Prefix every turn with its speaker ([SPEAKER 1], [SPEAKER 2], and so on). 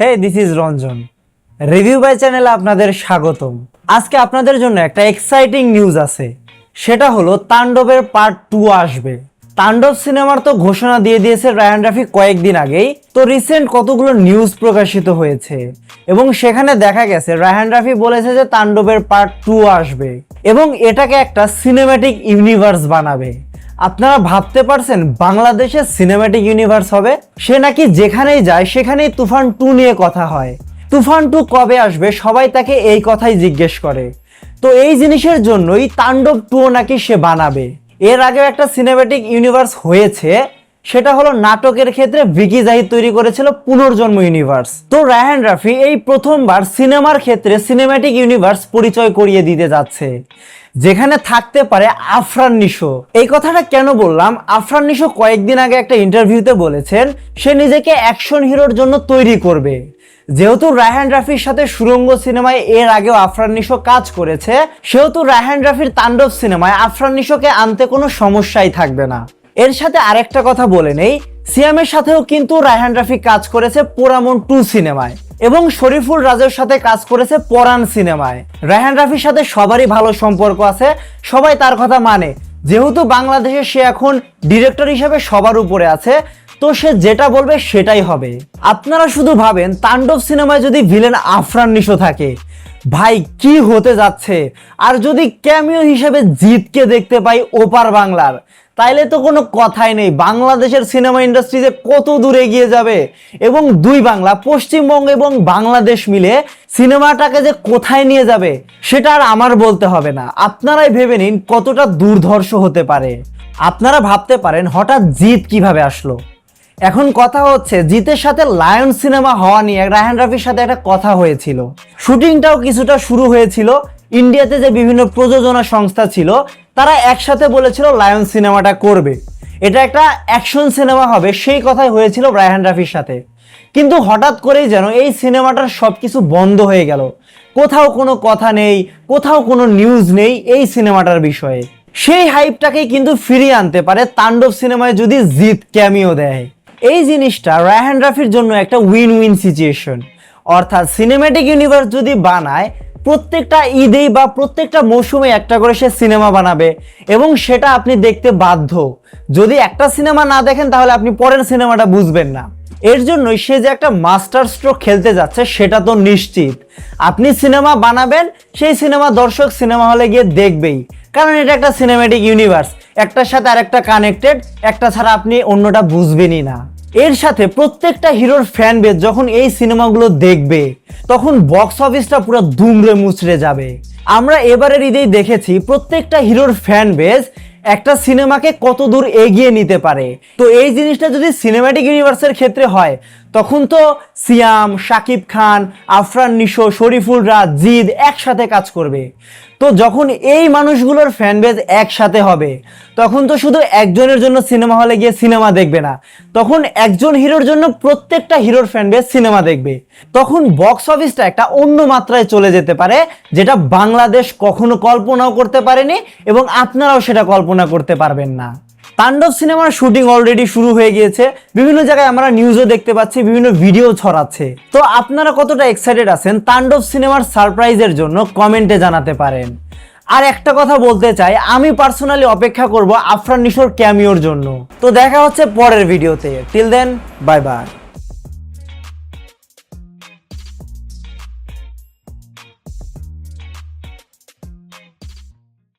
[SPEAKER 1] Hey this is Ranjan review by চ্যানেলে আপনাদের স্বাগতম। আজকে আপনাদের জন্য একটা এক্সাইটিং নিউজ আছে। সেটা হলো তাণ্ডবের পার্ট টু আসবে। তাণ্ডব সিনেমার তো ঘোষণা দিয়ে দিয়েছে রায়ান রাফি কয়েকদিন আগেই। তো রিসেন্ট কতগুলো নিউজ প্রকাশিত হয়েছে? এবং সেখানে দেখা গেছে রায়হান রাফি বলেছে যে তাণ্ডবের পার্ট টু আসবে। এবং এটাকে একটা সিনেম্যাটিক ইউনিভার্স বানাবে। আপনারা ভাবতে পারছেন বাংলাদেশে সিনেম্যাটিক ইউনিভার্স হবে? সে নাকি যেখানেই যায়, সেখানেই তুফান টু নিয়ে কথা হয়। তুফান টু কবে আসবে, সবাই তাকে এই কথাই জিজ্ঞেস করে। তো এই জিনিসের জন্যই তাণ্ডব টুও নাকি সে বানাবে। এর আগেও একটা সিনেম্যাটিক ইউনিভার্স হয়েছে সেটা হলো নাটকের ক্ষেত্রে ভিকি জাহিদ তৈরি করেছিল পুনর্জন্ম ইউনিভার্স তো রায়হান রাফি এই প্রথমবার সিনেমার ক্ষেত্রে সিনেম্যাটিক ইউনিভার্স পরিচয় করিয়ে দিতে যাচ্ছে, যেখানে থাকতে পারে আফরান নিশো। এই কথাটা কেন বললাম? আফরান নিশো কয়েকদিন আগে একটা ইন্টারভিউতে বলেছেন, সে নিজেকে অ্যাকশন হিরোর জন্য তৈরি করবে। যেহেতু রায়হান রাফির সাথে সুরঙ্গ সিনেমায় এর আগেও আফরান নিশো কাজ করেছে, সেহেতু রায়হান রাফির তাণ্ডব সিনেমায় আফরান নিশোকে আনতে কোনো সমস্যাই থাকবে না। এর সাথে আরেকটা কথা বলে নেই। সিয়ামের সাথেও কিন্তু রায়হান রাফি কাজ করেছে পোরামন টু সিনেমায় এবং শরীফুল রাজের সাথে কাজ করেছে পরাণ সিনেমায়। রায়হান রাফির সাথে সবারই ভালো সম্পর্ক আছে, সবাই তার কথা মানে। যেহেতু বাংলাদেশে সে এখন ডিরেক্টর হিসেবে সবার উপরে আছে, তো সে যেটা বলবে সেটাই হবে। আপনারা শুধু ভাবেন, তাণ্ডব সিনেমায় যদি ভিলেন আফরান নিশো থাকে। ভাই, কি হতে যাচ্ছে? আর যদি ক্যামিও হিসেবে জিতকে দেখতে পাই ওপার বাংলার তাইলে তো কোনো কথাই নেই। বাংলাদেশের সিনেমা ইন্ডাস্ট্রিতে কত দূর এগিয়ে যাবে এবং দুই বাংলা, পশ্চিমবঙ্গ এবং বাংলাদেশ মিলে সিনেমাটাকে যে কোথায় নিয়ে যাবে, সেটা আর আমার বলতে হবে না। আপনারাই ভেবে নিন কতটা দুর্ধর্ষ হতে পারে। আপনারা ভাবতে পারেন হঠাৎ জিত কীভাবে আসলো। এখন কথা হচ্ছে, জিতের সাথে লায়ন সিনেমা হওয়া নিয়ে রায়হান রাফির সাথে একটা কথা হয়েছিল। শুটিংটাও কিছুটা শুরু হয়েছিল। ইন্ডিয়াতে যে বিভিন্ন প্রযোজনা সংস্থা ছিল তারা একসাথে বলেছিল লায়ন সিনেমাটা করবে। এটা একটা অ্যাকশন সিনেমা হবে, সেই কথাই হয়েছিল রায়হান রাফির সাথে। কিন্তু হঠাৎ করেই যেন এই সিনেমাটার সব কিছু বন্ধ হয়ে গেল। কোথাও কোনো কথা নেই, কোথাও কোনো নিউজ নেই এই সিনেমাটার বিষয়ে। সেই হাইপটাকেই কিন্তু ফিরিয়ে আনতে পারে তাণ্ডব সিনেমায় যদি জিত ক্যামিও দেয়। এই জিনিসটা রায়হান রাফির জন্য একটা উইন উইন সিচুয়েশন অর্থাৎ সিনেম্যাটিক ইউনিভার্স যদি বানায় প্রত্যেকটা ঈদেই বা প্রত্যেকটা মৌসুমে একটা করে সে সিনেমা বানাবে এবং সেটা আপনি দেখতে বাধ্য। যদি একটা সিনেমা না দেখেন তাহলে আপনি পরের সিনেমাটা বুঝবেন না। এর জন্যই সে যে একটা মাস্টার স্ট্রোক খেলতে যাচ্ছে সেটা তো নিশ্চিত। আপনি সিনেমা বানাবেন, সেই সিনেমা দর্শক সিনেমা হলে গিয়ে দেখবেই। কারণ এটা একটা সিনেম্যাটিক ইউনিভার্স একটার সাথে আরেকটা কানেক্টেড একটা ছাড়া আপনি অন্যটা বুঝবেনই না। এর সাথে প্রত্যেকটা হিরোর ফ্যান বেজ যখন এই সিনেমাগুলো দেখবে, তখন বক্স অফিসটা পুরো দুমড়ে মুচড়ে যাবে। আমরা এবারের ঈদেই দেখেছি প্রত্যেকটা হিরোর ফ্যান বেজ একটা সিনেমাকে কত দূর এগিয়ে নিতে পারে। তো এই জিনিসটা যদি সিনেম্যাটিক ইউনিভার্সের ক্ষেত্রে হয় তখন তো সিয়াম, শাকিব খান, আফরান, নিশো শরীফুল রাজ জিদ একসাথে কাজ করবে। তো যখন এই মানুষগুলোর ফ্যান বেজ একসাথে হবে, তখন তো শুধু একজনের জন্য সিনেমা হলে গিয়ে সিনেমা দেখবে না। তখন একজন হিরোর জন্য প্রত্যেকটা হিরোর ফ্যান বেজ সিনেমা দেখবে। তখন বক্স অফিসটা একটা অন্য মাত্রায় চলে যেতে পারে, যেটা বাংলাদেশ কখনো কল্পনাও করতে পারেনি এবং আপনারাও সেটা কল্পনা করতে পারবেন না। তাণ্ডব সিনেমার শুটিং অলরেডি শুরু হয়ে গিয়েছে। বিভিন্ন জায়গায় আমরা নিউজও দেখতে পাচ্ছি, বিভিন্ন ভিডিও ছড়াচ্ছে। তো আপনারা কতটা এক্সাইটেড আছেন তাণ্ডব সিনেমার সারপ্রাইজের জন্য কমেন্টে জানাতে পারেন। আর একটা কথা বলতে চাই, আমি পার্সোনালি অপেক্ষা করব আফরান নিশোর ক্যামিওর জন্য। তো দেখা হচ্ছে পরের ভিডিওতে টিল দেন বাই বাই